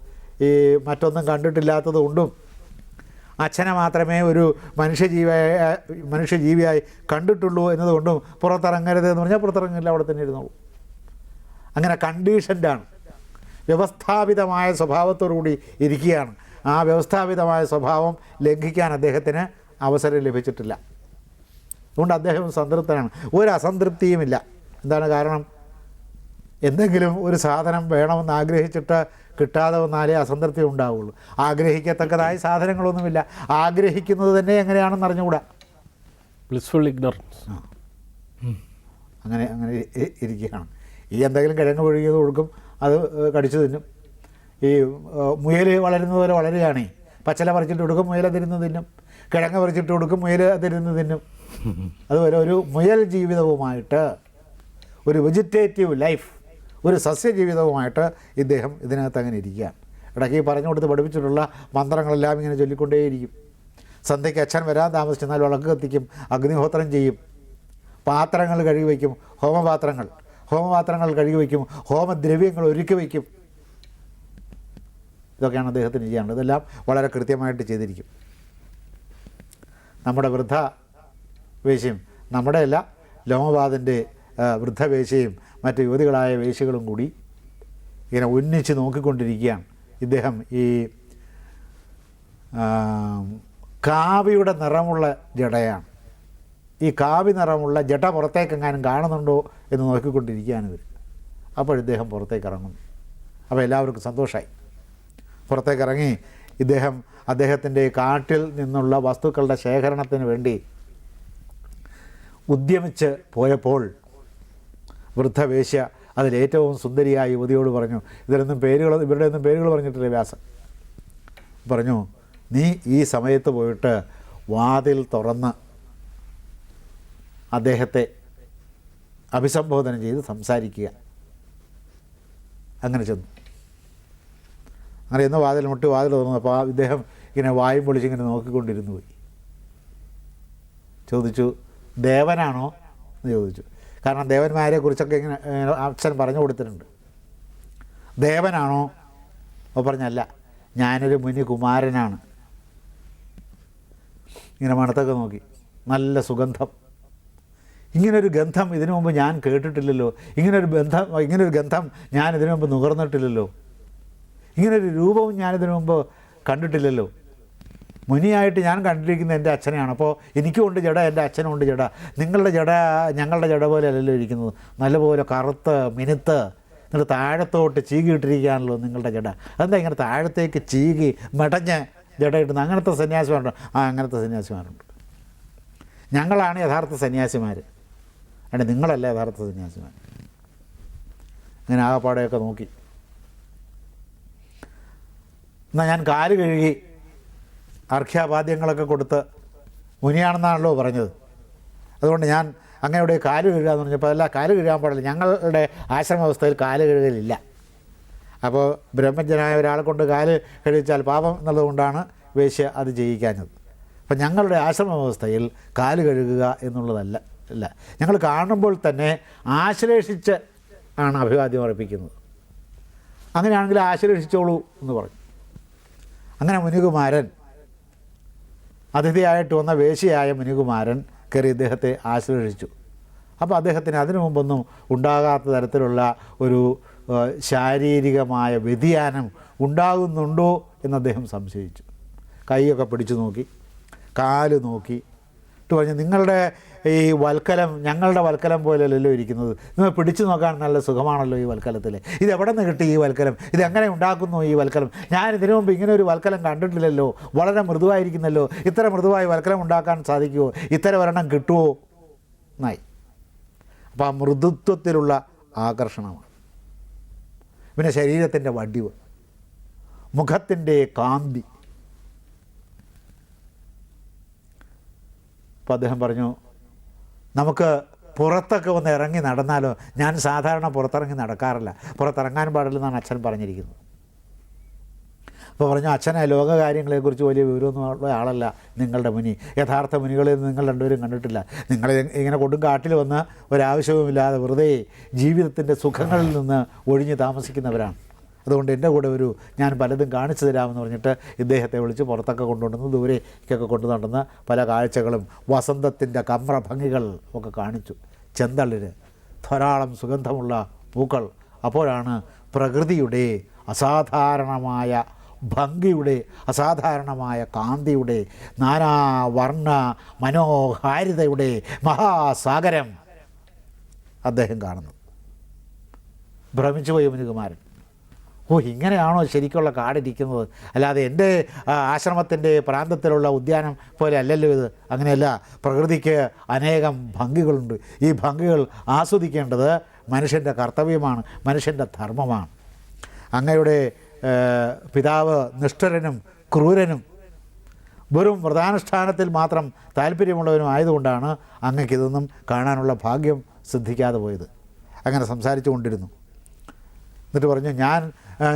ഈ മറ്റൊന്നും കണ്ടിട്ടില്ലാത്തത് കൊണ്ടും അച്ഛനെ മാത്രമേ ഒരു മനുഷ്യജീവിയായി മനുഷ്യജീവിയായി കണ്ടിട്ടുള്ളൂ എന്നതുകൊണ്ടും പുറത്തിറങ്ങരുത് എന്ന് പറഞ്ഞാൽ പുറത്തിറങ്ങില്ല അവിടെ തന്നെ ഇരുന്നോളൂ. അങ്ങനെ കണ്ടീഷൻഡാണ്. വ്യവസ്ഥാപിതമായ സ്വഭാവത്തോടുകൂടി ഇരിക്കുകയാണ്. ആ വ്യവസ്ഥാപിതമായ സ്വഭാവം ലംഘിക്കാൻ അദ്ദേഹത്തിന് അവസരം ലഭിച്ചിട്ടില്ല. അതുകൊണ്ട് അദ്ദേഹം സംതൃപ്തനാണ്. ഒരു അസംതൃപ്തിയുമില്ല. എന്താണ് കാരണം? എന്തെങ്കിലും ഒരു സാധനം വേണമെന്ന് ആഗ്രഹിച്ചിട്ട് കിട്ടാതെ വന്നാലേ അസംതൃപ്തി ഉണ്ടാവുള്ളൂ. ആഗ്രഹിക്കത്തക്കതായ സാധനങ്ങളൊന്നുമില്ല. ആഗ്രഹിക്കുന്നത് തന്നെ എങ്ങനെയാണെന്ന് അറിഞ്ഞുകൂടാ? ബ്ലിസ്ഫുൾ ഇഗ്നോറൻസ് അങ്ങനെ അങ്ങനെ ഇരിക്കുകയാണ്. ഈ എന്തെങ്കിലും കിഴങ്ങ് പൊഴുകിയത് കൊടുക്കും അത് കടിച്ചു തിന്നും. ഈ മുയൽ വളരുന്നത് പോലെ വളരുകയാണേ. പച്ചല പറിച്ചിട്ട് കൊടുക്കും മുയൽ തിരുന്ന് തിന്നും. കിഴങ്ങ് പറിച്ചിട്ട് കൊടുക്കും മുയൽ തിരുന്ന് തിന്നും. അതുപോലെ ഒരു മുയൽ ജീവിതവുമായിട്ട് ഒരു വെജിറ്റേറ്റീവ് ലൈഫ് ഒരു സസ്യജീവിതവുമായിട്ട് ഇദ്ദേഹം ഇതിനകത്ത് അങ്ങനെ ഇരിക്കുകയാണ്. ഇടയ്ക്ക് ഈ പറഞ്ഞു കൊടുത്ത് പഠിപ്പിച്ചിട്ടുള്ള മന്ത്രങ്ങളെല്ലാം ഇങ്ങനെ ചൊല്ലിക്കൊണ്ടേയിരിക്കും. സന്ധ്യയ്ക്ക് അച്ഛൻ വരാൻ താമസിച്ചെന്നാൽ വിളക്ക് കത്തിക്കും അഗ്നിഹോത്രം ചെയ്യും പാത്രങ്ങൾ കഴുകി വയ്ക്കും ഹോമപാത്രങ്ങൾ ഹോമപാത്രങ്ങൾ കഴുകി വയ്ക്കും ഹോമദ്രവ്യങ്ങൾ ഒരുക്കി വയ്ക്കും. ഇതൊക്കെയാണ് അദ്ദേഹത്തിന് ചെയ്യാനുള്ളത്. ഇതെല്ലാം വളരെ കൃത്യമായിട്ട് ചെയ്തിരിക്കും. നമ്മുടെ വൃദ്ധ വേശ്യം നമ്മുടെ അല്ല വൃദ്ധവേശയും മറ്റ് യുവതികളായ വേശികളും കൂടി ഇങ്ങനെ ഒന്നിച്ച് നോക്കിക്കൊണ്ടിരിക്കുകയാണ്. ഇദ്ദേഹം ഈ കാവിയുടെ നിറമുള്ള ജടയാണ്. ഈ കാവി നിറമുള്ള ജട പുറത്തേക്കെങ്ങാനും കാണുന്നുണ്ടോ എന്ന് നോക്കിക്കൊണ്ടിരിക്കുകയാണ് ഇവർ അപ്പോൾ ഇദ്ദേഹം പുറത്തേക്ക് ഇറങ്ങുന്നു അപ്പോൾ എല്ലാവർക്കും സന്തോഷമായി പുറത്തേക്ക് ഇറങ്ങി ഇദ്ദേഹം അദ്ദേഹത്തിന്റെ കാട്ടിൽ നിന്നുള്ള വസ്തുക്കളുടെ ശേഖരണത്തിന് വേണ്ടി ഉദ്യമിച്ച് പോയപ്പോൾ വൃദ്ധവേശ്യ അതിലേറ്റവും സുന്ദരിയായ യുവതിയോട് പറഞ്ഞു ഇതിലൊന്നും പേരുകൾ ഇവരുടെ ഒന്നും പേരുകൾ പറഞ്ഞിട്ടില്ല വ്യാസൻ? പറഞ്ഞു നീ ഈ സമയത്ത് പോയിട്ട് വാതിൽ തുറന്ന് അദ്ദേഹത്തെ അഭിസംബോധന ചെയ്ത് സംസാരിക്കുക. അങ്ങനെ ചെന്നു. അങ്ങനെ ഇന്ന് വാതിൽ മുട്ടി വാതിൽ തുറന്നു. അപ്പോൾ ആ ഇദ്ദേഹം ഇങ്ങനെ വായും പൊളിച്ചിങ്ങനെ നോക്കിക്കൊണ്ടിരുന്നു പോയി. ചോദിച്ചു ദേവനാണോ? എന്ന് ചോദിച്ചു. കാരണം ദേവന്മാരെ കുറിച്ചൊക്കെ ഇങ്ങനെ അച്ഛൻ പറഞ്ഞു കൊടുത്തിട്ടുണ്ട്. ദേവനാണോ? അപ്പോൾ പറഞ്ഞല്ല ഞാനൊരു മുനി കുമാരനാണ് ഇങ്ങനെ മണത്തൊക്കെ നോക്കി. നല്ല സുഗന്ധം. ഇങ്ങനൊരു ഗന്ധം ഇതിനു മുമ്പ് ഞാൻ കേട്ടിട്ടില്ലല്ലോ. ഇങ്ങനൊരു ബന്ധം ഇങ്ങനൊരു ഗന്ധം ഞാൻ ഇതിനു മുമ്പ് നുകർന്നിട്ടില്ലല്ലോ. ഇങ്ങനൊരു രൂപവും ഞാനിതിനു മുമ്പ് കണ്ടിട്ടില്ലല്ലോ. മുനിയായിട്ട് ഞാൻ കണ്ടിരിക്കുന്ന എന്റെ അച്ഛനെയാണ്. അപ്പോൾ എനിക്കുമുണ്ട് ജട എന്റെ അച്ഛനുമുണ്ട് ജട. നിങ്ങളുടെ ജട ഞങ്ങളുടെ ജട പോലെ അല്ലല്ലോ ഇരിക്കുന്നത്. നല്ലപോലെ കറുത്ത് മിനുത്ത് എന്നിട്ട് താഴത്തോട്ട് ചീകിയിട്ടിരിക്കുകയാണല്ലോ നിങ്ങളുടെ ജട. അതെന്താ ഇങ്ങനെ താഴത്തേക്ക് ചീകി മെടഞ്ഞ് ജട ഇട്ടുന്നത് അങ്ങനത്തെ സന്യാസിമാരുണ്ട്? ആ അങ്ങനത്തെ സന്യാസിമാരുണ്ട്. ഞങ്ങളാണ് യഥാർത്ഥ സന്യാസിമാർ അല്ല നിങ്ങളല്ല യഥാർത്ഥ സന്യാസിമാർ അങ്ങനെ ആ പാടയൊക്കെ നോക്കി. എന്നാൽ ഞാൻ കാൽ കഴുകി അർഘ്യാപാദ്യങ്ങളൊക്കെ കൊടുത്ത് മുനിയാണെന്നാണല്ലോ പറഞ്ഞത്. അതുകൊണ്ട് ഞാൻ അങ്ങയുടെ കാൽ കഴുകാന്ന് പറഞ്ഞപ്പോൾ അല്ല കാൽ കഴുകാൻ പാടില്ല. ഞങ്ങളുടെ ആശ്രമ വ്യവസ്ഥയിൽ കാൽ കഴുകലില്ല. അപ്പോൾ ബ്രഹ്മജ്ഞനായ ഒരാളെ കൊണ്ട് കാൽ കഴിച്ചാൽ പാപം എന്നുള്ളതുകൊണ്ടാണ് വേശ്യ അത് ചെയ്യിക്കാഞ്ഞത് അപ്പം ഞങ്ങളുടെ ആശ്രമ വ്യവസ്ഥയിൽ കാൽ കഴുകുക എന്നുള്ളതല്ല അല്ല. ഞങ്ങൾ കാണുമ്പോൾ തന്നെ ആശ്ലേഷിച്ച് ആണ് അഭിവാദ്യം അർപ്പിക്കുന്നത്. അങ്ങനെയാണെങ്കിൽ ആശ്ലേഷിച്ചോളൂ എന്ന് പറഞ്ഞു. അങ്ങനെ മുനികുമാരൻ അതിഥിയായിട്ട് വന്ന വേശിയായ മുനികുമാരൻ കയറി ഇദ്ദേഹത്തെ ആശ്ലേഷിച്ചു അപ്പോൾ അദ്ദേഹത്തിന് അതിനു മുമ്പൊന്നും ഉണ്ടാകാത്ത തരത്തിലുള്ള ഒരു ശാരീരികമായ വ്യതിയാനം ഉണ്ടാകുന്നുണ്ടോ എന്ന് അദ്ദേഹം സംശയിച്ചു. കൈയൊക്കെ പിടിച്ചു നോക്കി കാൽ നോക്കി എന്നിട്ട് പറഞ്ഞു നിങ്ങളുടെ ഈ വൽക്കലം ഞങ്ങളുടെ വൽക്കലം പോലെയല്ലല്ലോ ഇരിക്കുന്നത്. നിങ്ങൾ പിടിച്ചു നോക്കാൻ നല്ല സുഖമാണല്ലോ ഈ വൽക്കലത്തിൽ ഇത് എവിടെ നിന്ന് കിട്ടി ഈ വൽക്കലം? ഇത് എങ്ങനെ ഉണ്ടാക്കുന്നു ഈ വൽക്കലം? ഞാൻ ഇതിനു മുമ്പ് ഇങ്ങനെ ഒരു വൽക്കലം കണ്ടിട്ടില്ലല്ലോ. വളരെ മൃദുവായിരിക്കുന്നല്ലോ. ഇത്ര മൃദുവായി വൽക്കലം ഉണ്ടാക്കാൻ സാധിക്കുമോ ഇത്തരം ഒരെണ്ണം കിട്ടുമോ എന്നായി അപ്പോൾ ആ മൃദുത്വത്തിലുള്ള ആകർഷണമാണ്. പിന്നെ ശരീരത്തിന്റെ വടിവ് മുഖത്തിന്റെ കാന്തി. അപ്പോൾ അദ്ദേഹം പറഞ്ഞു നമുക്ക് പുറത്തൊക്കെ ഒന്ന് ഇറങ്ങി നടന്നാലോ? ഞാൻ സാധാരണ പുറത്തിറങ്ങി നടക്കാറില്ല. പുറത്തിറങ്ങാൻ പാടില്ലെന്നാണ് അച്ഛൻ പറഞ്ഞിരിക്കുന്നത്. അപ്പോൾ പറഞ്ഞു അച്ഛനെ ലോകകാര്യങ്ങളെക്കുറിച്ച് വലിയ വിവരമൊന്നും ഉള്ള ആളല്ല നിങ്ങളുടെ മുനി. യഥാർത്ഥ മുനികളെ നിങ്ങൾ രണ്ടുപേരും കണ്ടിട്ടില്ല. നിങ്ങൾ ഇങ്ങനെ കൊടും കാട്ടിൽ വന്ന് ഒരാവശ്യവുമില്ലാതെ വെറുതെ ജീവിതത്തിന്റെ സുഖങ്ങളിൽ നിന്ന് ഒഴിഞ്ഞ് താമസിക്കുന്നവരാണ്. അതുകൊണ്ട് എന്റെ കൂടെ ഒരു ഞാൻ പലതും കാണിച്ചു തരാമെന്ന് പറഞ്ഞിട്ട് ഇദ്ദേഹത്തെ വിളിച്ച് പുറത്തൊക്കെ കൊണ്ടുവന്ന് ദൂരേക്കൊക്കെ കൊണ്ടു നടന്ന പല കാഴ്ചകളും വസന്തത്തിന്റെ കമ്രഭംഗികൾ ഒക്കെ കാണിച്ചു. ചെന്തളിന് ധാരാളം സുഗന്ധമുള്ള പൂക്കൾ. അപ്പോഴാണ് പ്രകൃതിയുടെ അസാധാരണമായ ഭംഗിയുടെ അസാധാരണമായ കാന്തിയുടെ നാനാവർണ മനോഹാരിതയുടെ മഹാസാഗരം അദ്ദേഹം കാണുന്നത്. ഭ്രമിച്ചു പോയി മുനികുമാരൻ. ഓ ഇങ്ങനെയാണോ ശരിക്കുള്ള കാടിരിക്കുന്നത്? അല്ലാതെ എന്റെ ആശ്രമത്തിന്റെ പ്രാന്തത്തിലുള്ള ഉദ്യാനം പോലെ അല്ലല്ലോ ഇത്. അങ്ങനെയല്ല പ്രകൃതിക്ക് അനേകം ഭംഗികളുണ്ട്. ഈ ഭംഗികൾ ആസ്വദിക്കേണ്ടത് മനുഷ്യന്റെ കർത്തവ്യമാണ് മനുഷ്യന്റെ ധർമ്മമാണ്. അങ്ങയുടെ പിതാവ് നിഷ്ഠരനും ക്രൂരനും വെറും വ്രതാനുഷ്ഠാനത്തിൽ മാത്രം താല്പര്യമുള്ളവനും ആയതുകൊണ്ടാണ് അങ്ങക്കിതൊന്നും കാണാനുള്ള ഭാഗ്യം സിദ്ധിക്കാതെ പോയത്. അങ്ങനെ സംസാരിച്ചു കൊണ്ടിരുന്നു. എന്നിട്ട് പറഞ്ഞു ഞാൻ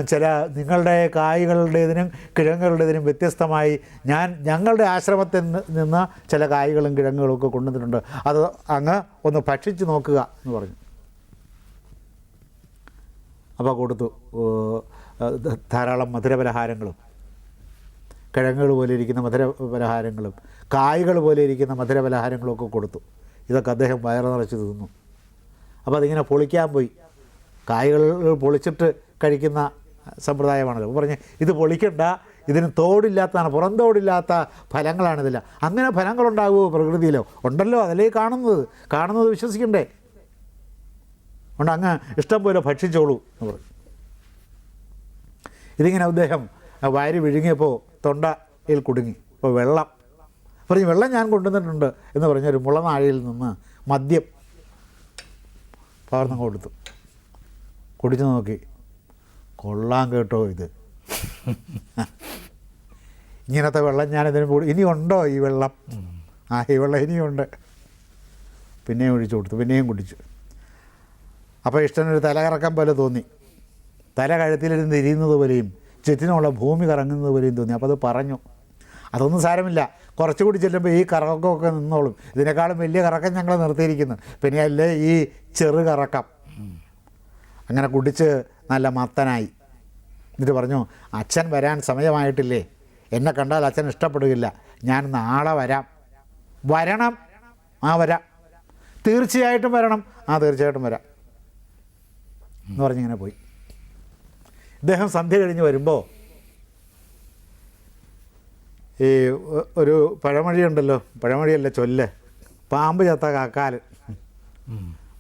ചില നിങ്ങളുടെ കായ്കളുടേതിനും കിഴങ്ങുകളുടേതിനും വ്യത്യസ്തമായി ഞാൻ ഞങ്ങളുടെ ആശ്രമത്തിൽ നിന്ന് ചില കായ്കളും കിഴങ്ങുകളും ഒക്കെ കൊണ്ടുവന്നിട്ടുണ്ട്. അത് അങ്ങ് ഒന്ന് ഭക്ഷിച്ച് നോക്കുക. എന്ന് പറഞ്ഞു. അപ്പോൾ കൊടുത്തു ധാരാളം മധുരപലഹാരങ്ങളും. കിഴങ്ങുകൾ പോലെ ഇരിക്കുന്ന മധുര പലഹാരങ്ങളും കായ്കൾ പോലെ ഇരിക്കുന്ന മധുര പലഹാരങ്ങളും ഒക്കെ കൊടുത്തു. ഇതൊക്കെ അദ്ദേഹം വയറ് നിറച്ച് തിന്നു. അപ്പോൾ അതിങ്ങനെ പൊളിക്കാൻ പോയി. കായ്കൾ പൊളിച്ചിട്ട് കഴിക്കുന്ന സമ്പ്രദായമാണല്ലോ. അപ്പോൾ പറഞ്ഞ് ഇത് പൊളിക്കണ്ട ഇതിന് തോടില്ലാത്തതാണ് പുറം തോടില്ലാത്ത ഫലങ്ങളാണിതില്ല. അങ്ങനെ ഫലങ്ങളുണ്ടാകുമോ പ്രകൃതിയിലോ? ഉണ്ടല്ലോ അതല്ലേ കാണുന്നത്. കാണുന്നത് വിശ്വസിക്കണ്ടേ? അതുകൊണ്ട് അങ്ങ് ഇഷ്ടം പോലെ ഭക്ഷിച്ചോളൂ എന്ന് പറഞ്ഞു. ഇതിങ്ങനെ അദ്ദേഹം വാരി വിഴുങ്ങിയപ്പോൾ തൊണ്ടയിൽ കുടുങ്ങി. അപ്പോൾ വെള്ളം. പറഞ്ഞു വെള്ളം ഞാൻ കൊണ്ടുവന്നിട്ടുണ്ട് എന്ന് പറഞ്ഞൊരു മുളനാഴിയിൽ നിന്ന് മദ്യം പകർന്നു കൊടുത്തു. കുടിച്ചു നോക്കി. കൊള്ളാൻ കേട്ടോ ഇത്. ഇങ്ങനത്തെ വെള്ളം ഞാൻ ഇതിന് കൂടി ഇനി ഉണ്ടോ ഈ വെള്ളം? ആ ഈ വെള്ളം ഇനിയുണ്ട്. പിന്നെയും ഒഴിച്ചു കൊടുത്തു. പിന്നെയും കുടിച്ചു. അപ്പോൾ ഇഷ്ടനൊരു തലകറക്കം പോലെ തോന്നി. തല കഴുത്തിലിരുന്ന് ഇരിയുന്നത് പോലെയും ചുറ്റിനുമുള്ള ഭൂമി കറങ്ങുന്നത് പോലെയും തോന്നി. അപ്പോൾ അത് പറഞ്ഞു. അതൊന്നും സാരമില്ല. കുറച്ചുകൂടി ചെല്ലുമ്പോൾ ഈ കറക്കമൊക്കെ നിന്നോളും. ഇതിനേക്കാളും വലിയ കറക്കം ഞങ്ങൾ നിർത്തിയിരിക്കുന്നു. പിന്നെ അല്ലേ ഈ ചെറു കറക്കം? അങ്ങനെ കുടിച്ച് നല്ല മത്തനായി. എന്നിട്ട് പറഞ്ഞു അച്ഛൻ വരാൻ സമയമായിട്ടില്ലേ. എന്നെ കണ്ടാൽ അച്ഛൻ ഇഷ്ടപ്പെടുകയില്ല. ഞാൻ നാളെ വരാം. വരണം. ആ വരാം. തീർച്ചയായിട്ടും വരണം. ആ തീർച്ചയായിട്ടും വരാം. എന്ന് പറഞ്ഞിങ്ങനെ പോയി. ഇദ്ദേഹം സന്ധ്യ കഴിഞ്ഞ് വരുമ്പോൾ ഈ ഒരു പഴമഴിയുണ്ടല്ലോ പഴമഴിയല്ല ചൊല്ല്. പാമ്പ് ചത്ത കാക്കാൽ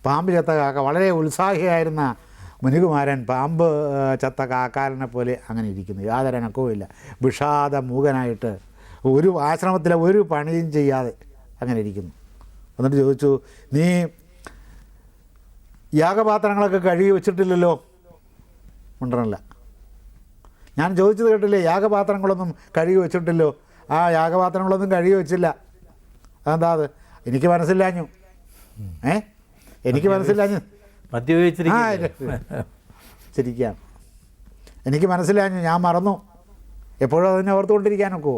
പാമ്പ് ചത്ത കാക്ക വളരെ ഉത്സാഹിയായിരുന്ന മുനികുമാരൻ പാമ്പ് ചത്ത കാക്കാലിനെ പോലെ അങ്ങനെ ഇരിക്കുന്നു. യാതൊരു അനക്കവുമില്ല വിഷാദ മൂകനായിട്ട് ഒരു ആശ്രമത്തിലെ ഒരു പണിയും ചെയ്യാതെ അങ്ങനെ ഇരിക്കുന്നു. എന്നിട്ട് ചോദിച്ചു നീ യാഗപാത്രങ്ങളൊക്കെ കഴുകി വെച്ചിട്ടില്ലല്ലോ? ഉണ്ടല്ല ഞാൻ ചോദിച്ചത് കേട്ടില്ലേ യാഗപാത്രങ്ങളൊന്നും കഴുകി വെച്ചിട്ടില്ലോ? ആ യാഗപാത്രങ്ങളൊന്നും കഴുകി വെച്ചില്ല. അതെന്താ അത്? എനിക്ക് മനസ്സിലാഞ്ഞു ഏ? എനിക്ക് മദ്യപിച്ചിരിക്കുന്നു ശരിക്കാം എനിക്ക് മനസ്സിലാഞ്ഞു ഞാൻ മറന്നു. എപ്പോഴും അതിനെ ഓർത്തുകൊണ്ടിരിക്കാനൊക്കെ?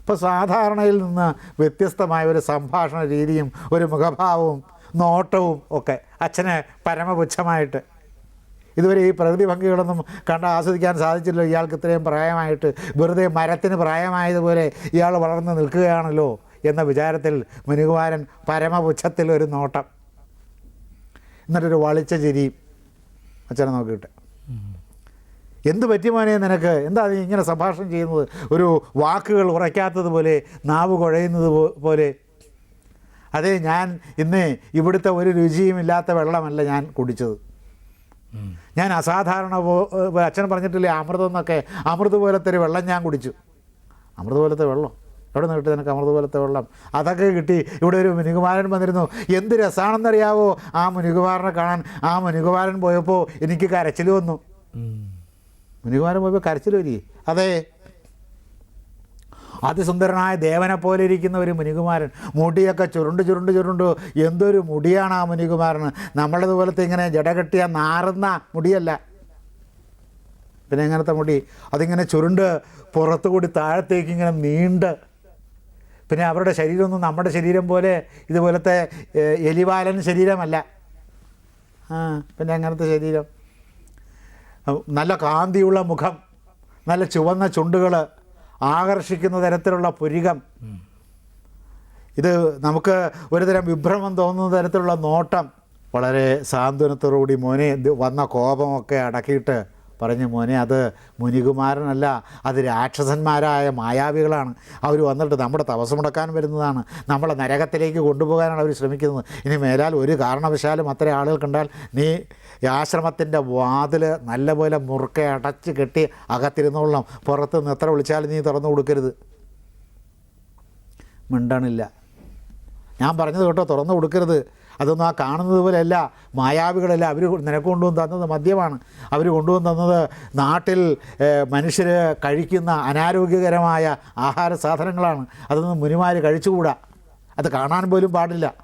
ഇപ്പോൾ സാധാരണയിൽ നിന്ന് വ്യത്യസ്തമായ ഒരു സംഭാഷണ രീതിയും ഒരു മുഖഭാവവും നോട്ടവും ഒക്കെ അച്ഛനെ പരമപുച്ഛമായിട്ട്. ഇതുവരെ ഈ പ്രകൃതി ഭംഗികളൊന്നും കണ്ട് ആസ്വദിക്കാൻ സാധിച്ചില്ല. ഇയാൾക്ക് ഇത്രയും പ്രായമായിട്ട് വെറുതെ മരത്തിന് പ്രായമായതുപോലെ ഇയാൾ വളർന്ന് നിൽക്കുകയാണല്ലോ എന്ന വിചാരത്തിൽ മുനികുമാരൻ പരമപുച്ഛത്തിൽ ഒരു നോട്ടം. എന്നിട്ടൊരു വളിച്ച ചിരിയും അച്ഛനെ നോക്കിയിട്ട് എന്ത് പറ്റി മോനെ നിനക്ക്? എന്താ നീ ഇങ്ങനെ സംഭാഷണം ചെയ്യുന്നത്? ഒരു വാക്കുകൾ ഉറയ്ക്കാത്തതുപോലെ നാവ് കുഴയുന്നത് പോലെ. അതെ ഞാൻ ഇന്ന് ഇവിടുത്തെ ഒരു രുചിയും ഇല്ലാത്ത വെള്ളമല്ല ഞാൻ കുടിച്ചത്. ഞാൻ അസാധാരണ അച്ഛൻ പറഞ്ഞിട്ടില്ലേ അമൃതം എന്നൊക്കെ. അമൃത് പോലത്തെ ഒരു വെള്ളം ഞാൻ കുടിച്ചു. അമൃത് പോലത്തെ വെള്ളം. എവിടെ നിന്ന് കിട്ടി നിനക്ക് അമൃത് പോലത്തെ വെള്ളം. അതൊക്കെ കിട്ടി. ഇവിടെ ഒരു മുനികുമാരൻ വന്നിരുന്നു. എന്ത് രസമാണെന്നറിയാവോ ആ മുനികുമാരനെ കാണാൻ. ആ മുനികുമാരൻ പോയപ്പോൾ എനിക്ക് കരച്ചിൽ വന്നു. മുനികുമാരൻ പോയപ്പോൾ കരച്ചിൽ വരി അതെ. അതിസുന്ദരനായ ദേവനെ പോലെ ഇരിക്കുന്ന ഒരു മുനികുമാരൻ. മുടിയൊക്കെ ചുരുണ്ട് ചുരുണ്ട് ചുരുണ്ട്. എന്തൊരു മുടിയാണ് ആ മുനികുമാരന്. നമ്മളതുപോലത്തെ ഇങ്ങനെ ജടകെട്ടിയ നാറുന്ന മുടിയല്ല. പിന്നെ എങ്ങനത്തെ മുടി? അതിങ്ങനെ ചുരുണ്ട്. പുറത്തുകൂടി താഴത്തേക്ക് ഇങ്ങനെ നീണ്ട് പിന്നെ അവരുടെ ശരീരമൊന്നും നമ്മുടെ ശരീരം പോലെ ഇതുപോലത്തെ എലിവാലൻ ശരീരമല്ല. ആ പിന്നെ അങ്ങനത്തെ ശരീരം? നല്ല കാന്തിയുള്ള മുഖം നല്ല ചുവന്ന ചുണ്ടുകൾ ആകർഷിക്കുന്ന തരത്തിലുള്ള പുരികം. ഇത് നമുക്ക് ഒരുതരം വിഭ്രമം തോന്നുന്ന തരത്തിലുള്ള നോട്ടം. വളരെ സാന്ത്വനത്തോടുകൂടി മോനെ വന്ന കോപമൊക്കെ അടക്കിയിട്ട് പറഞ്ഞു മോനെ അത് മുനികുമാരനല്ല അത് രാക്ഷസന്മാരായ മായാവികളാണ്. അവർ വന്നിട്ട് നമ്മുടെ തപസ് മുടക്കാൻ വരുന്നതാണ്. നമ്മളെ നരകത്തിലേക്ക് കൊണ്ടുപോകാനാണ് അവർ ശ്രമിക്കുന്നത്. ഇനി മേലാൽ ഒരു കാരണവശാലും അത്ര ആളുകൾ കണ്ടാൽ നീ ആശ്രമത്തിന്റെ വാതിൽ നല്ലപോലെ മുറുക്കെ അടച്ച് കെട്ടി അകത്തിരുന്നോളണം. പുറത്ത് നിന്ന് എത്ര വിളിച്ചാലും നീ തുറന്നു കൊടുക്കരുത്. മിണ്ടണില്ല. ഞാൻ പറഞ്ഞത് കേട്ടോ തുറന്നു കൊടുക്കരുത്. അതൊന്നും ആ കാണുന്നത് പോലെയല്ല. മായാവികളല്ല. അവർ നിനക്ക് കൊണ്ടുവന്ന് തന്നത് മദ്യമാണ്. അവർ കൊണ്ടുവന്ന് തന്നത് നാട്ടിൽ മനുഷ്യർ കഴിക്കുന്ന അനാരോഗ്യകരമായ ആഹാര സാധനങ്ങളാണ്. അതൊന്നും മുനിമാർ കഴിച്ചുകൂടാ. അത് കാണാൻ പോലും പാടില്ല.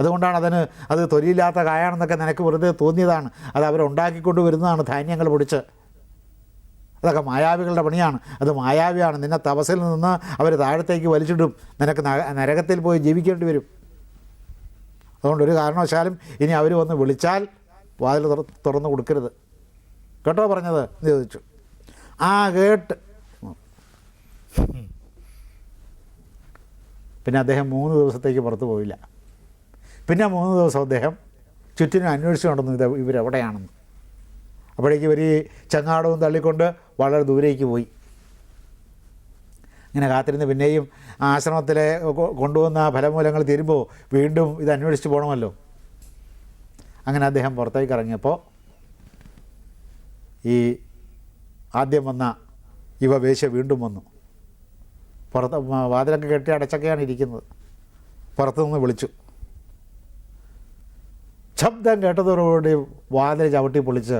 അതുകൊണ്ടാണ് അതിന് അത് തൊലിയില്ലാത്ത കായാണെന്നൊക്കെ നിനക്ക് വെറുതെ തോന്നിയതാണ്. അത് അവരുണ്ടാക്കിക്കൊണ്ട് വരുന്നതാണ് ധാന്യങ്ങൾ പൊടിച്ച്. അതൊക്കെ മായാവികളുടെ പണിയാണ്. അത് മായാവിയാണ്. നിന്നെ തപസിൽ നിന്ന് അവർ താഴത്തേക്ക് വലിച്ചിടും. നിനക്ക് നരകത്തിൽ പോയി ജീവിക്കേണ്ടി വരും. അതുകൊണ്ട് ഒരു കാരണവശാലും ഇനി അവർ വന്ന് വിളിച്ചാൽ വാതിൽ തുറ തുറന്ന് കൊടുക്കരുത്. കേട്ടോ പറഞ്ഞത്? എന്ന് ചോദിച്ചു. ആ കേട്ട്. പിന്നെ അദ്ദേഹം മൂന്ന് ദിവസത്തേക്ക് പുറത്തു പോയില്ല. പിന്നെ മൂന്ന് ദിവസം അദ്ദേഹം ചുറ്റിനും അന്വേഷിച്ചു നടന്നു ഇത് ഇവരെവിടെയാണെന്ന്. അപ്പോഴേക്ക് ഇവർ ഈ ചങ്ങാടവും തള്ളിക്കൊണ്ട് വളരെ ദൂരേക്ക് പോയി. ഇങ്ങനെ കാത്തിരുന്ന് പിന്നെയും ആശ്രമത്തിലെ കൊണ്ടുവന്ന ഫലമൂലങ്ങൾ തീരുമ്പോൾ വീണ്ടും ഇത് അന്വേഷിച്ച് പോകണമല്ലോ. അങ്ങനെ അദ്ദേഹം പുറത്തേക്ക് ഇറങ്ങിയപ്പോൾ ഈ ആദ്യം വന്ന ഇവ വേശ്യ വീണ്ടും വന്നു. പുറത്ത് വാതിലൊക്കെ കെട്ടി അടച്ചൊക്കെയാണ് ഇരിക്കുന്നത്. പുറത്തുനിന്ന് വിളിച്ചു. ശബ്ദം കേട്ടതോടുകൂടി വാതിൽ ചവിട്ടി പൊളിച്ച്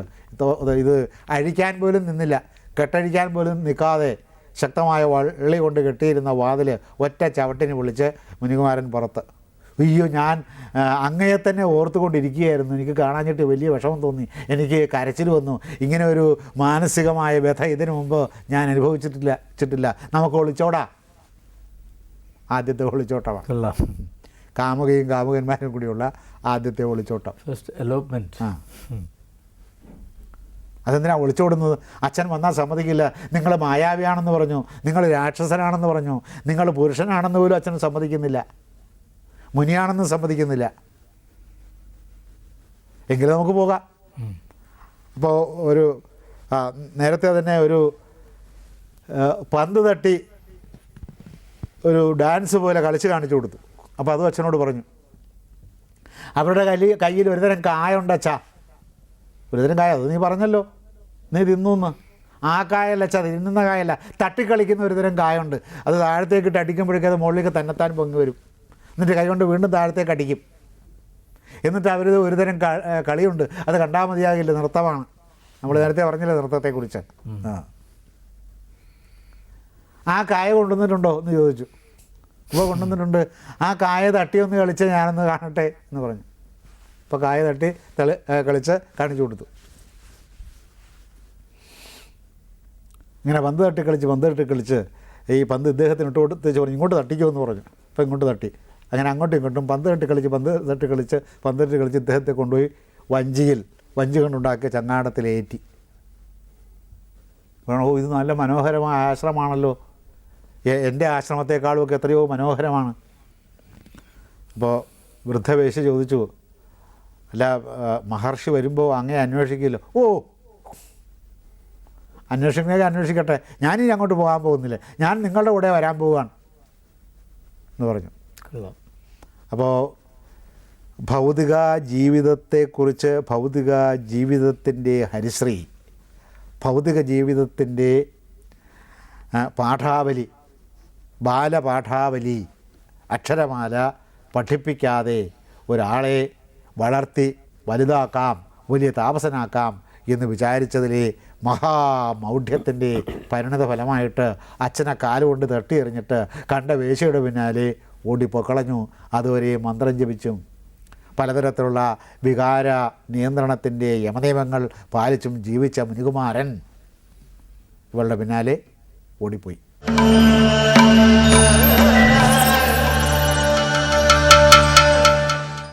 ഇത് അഴിക്കാൻ പോലും നിന്നില്ല. കെട്ടഴിക്കാൻ പോലും നിൽക്കാതെ ശക്തമായ വള്ളി കൊണ്ട് കെട്ടിയിരുന്ന വാതിൽ ഒറ്റ ചവിട്ടിന് വിളിച്ച് മുനികുമാരൻ പുറത്ത്. അയ്യോ ഞാൻ അങ്ങയെ തന്നെ ഓർത്തുകൊണ്ടിരിക്കുകയായിരുന്നു. എനിക്ക് കാണാഞ്ഞിട്ട് വലിയ വിഷമം തോന്നി. എനിക്ക് കരച്ചിൽ വന്നു. ഇങ്ങനെ ഒരു മാനസികമായ വ്യഥ ഇതിനു മുമ്പ് ഞാൻ അനുഭവിച്ചിട്ടില്ല ചിട്ടില്ല നമുക്ക് ഒളിച്ചോടാ. ആദ്യത്തെ ഒളിച്ചോട്ടമാണ് കാമുകയും കാമുകന്മാരും കൂടിയുള്ള ആദ്യത്തെ ഒളിച്ചോട്ടം. ഫസ്റ്റ് എലോപ്മെന്റ് ആ. അതെന്തിനാ ഒളിച്ചോടുന്നത് അച്ഛൻ വന്നാൽ സമ്മതിക്കില്ല. നിങ്ങൾ മായാവിയാണെന്ന് പറഞ്ഞു. നിങ്ങൾ രാക്ഷസനാണെന്ന് പറഞ്ഞു. നിങ്ങൾ പുരുഷനാണെന്ന് പോലും അച്ഛൻ സമ്മതിക്കുന്നില്ല. മുനിയാണെന്ന് സമ്മതിക്കുന്നില്ല. എങ്കിലും നമുക്ക് പോകാം. അപ്പോൾ ഒരു നേരത്തെ തന്നെ ഒരു പന്ത് തട്ടി ഒരു ഡാൻസ് പോലെ കളിച്ച് കാണിച്ചു കൊടുത്തു. അപ്പോൾ അതും അച്ഛനോട് പറഞ്ഞു. അവരുടെ കയ്യിൽ കയ്യിൽ ഒരുതരം കായുണ്ട് ഒരുതരം കായ അത് നീ പറഞ്ഞല്ലോ. നീ തിന്നു ആ കായല്ല ചതി തിന്നുന്ന കായല്ല. തട്ടിക്കളിക്കുന്ന ഒരുതരം കായുണ്ട്. അത് താഴത്തേക്ക് ഇട്ട് അടിക്കുമ്പോഴേക്കും അത് മുകളിലേക്ക് തന്നെത്താൻ പൊങ്ങി വരും. എന്നിട്ട് കൈ കൊണ്ട് വീണ്ടും താഴത്തേക്ക് അടിക്കും. എന്നിട്ട് അവർ ഒരുതരം തരം കളിയുണ്ട്. അത് കണ്ടാൽ മതിയാകില്ല നൃത്തമാണ്. നമ്മൾ നേരത്തെ പറഞ്ഞില്ലേ നൃത്തത്തെക്കുറിച്ച്? ആ. ആ കായ കൊണ്ടുവന്നിട്ടുണ്ടോ എന്ന് ചോദിച്ചു. ഇപ്പോൾ കൊണ്ടുവന്നിട്ടുണ്ട്. ആ കായ തട്ടിയൊന്ന് കളിച്ച് ഞാനൊന്ന് കാണട്ടെ എന്ന് പറഞ്ഞു. അപ്പോൾ കായ തട്ടി തെളി കളിച്ച് കാണിച്ചു കൊടുത്തു. ഇങ്ങനെ പന്ത് തട്ടി കളിച്ച് പന്ത് തട്ടി കളിച്ച് ഈ പന്ത് ഇദ്ദേഹത്തിന് ഇട്ട് കൊടുത്ത് പറഞ്ഞു ഇങ്ങോട്ട് എന്ന് പറഞ്ഞു. അപ്പോൾ ഇങ്ങോട്ട് തട്ടി. അങ്ങനെ അങ്ങോട്ടും ഇങ്ങോട്ടും പന്ത് തട്ടി കളിച്ച് പന്ത് തട്ടി കളിച്ച് പന്ത് തട്ടി കളിച്ച് ഇദ്ദേഹത്തെ കൊണ്ടുപോയി വഞ്ചിയിൽ വഞ്ചി കൊണ്ടുണ്ടാക്കിയ ചങ്ങാടത്തിലേറ്റി വേണോ ഇത് നല്ല മനോഹരമായ ആശ്രമമാണല്ലോ. എന്റെ ആശ്രമത്തെക്കാളുമൊക്കെ എത്രയോ മനോഹരമാണ്. അപ്പോൾ വൃദ്ധവേശ ചോദിച്ചു അല്ല മഹർഷി വരുമ്പോൾ അങ്ങേ അന്വേഷിക്കില്ല ഓ അന്വേഷിക്കണമെങ്കിൽ അന്വേഷിക്കട്ടെ. ഞാനിനി അങ്ങോട്ട് പോകാൻ പോകുന്നില്ല. ഞാൻ നിങ്ങളുടെ കൂടെ വരാൻ പോവുകയാണ് എന്ന് പറഞ്ഞു. അപ്പോൾ ഭൗതിക ജീവിതത്തെക്കുറിച്ച് ഭൗതിക ജീവിതത്തിന്റെ ഹരിശ്രീ ഭൗതിക ജീവിതത്തിന്റെ പാഠാവലി ബാലപാഠാവലി അക്ഷരമാല പഠിപ്പിക്കാതെ ഒരാളെ വളർത്തി വലുതാക്കാം വലിയ താപസനാക്കാം എന്ന് വിചാരിച്ചതിലെ മഹാമൗഢ്യത്തിന്റെ പരിണത ഫലമായിട്ട് അച്ഛനെ കാലുകൊണ്ട് തട്ടിയെറിഞ്ഞിട്ട് കണ്ട വേശയുടെ പിന്നാലെ ഓടിപ്പൊക്കളഞ്ഞു. അതുവരെ മന്ത്രം ജപിച്ചും. പലതരത്തിലുള്ള വികാര നിയന്ത്രണത്തിന്റെ യമനിയമങ്ങൾ പാലിച്ചും ജീവിച്ച മുനികുമാരൻ ഇവളുടെ പിന്നാലെ ഓടിപ്പോയി.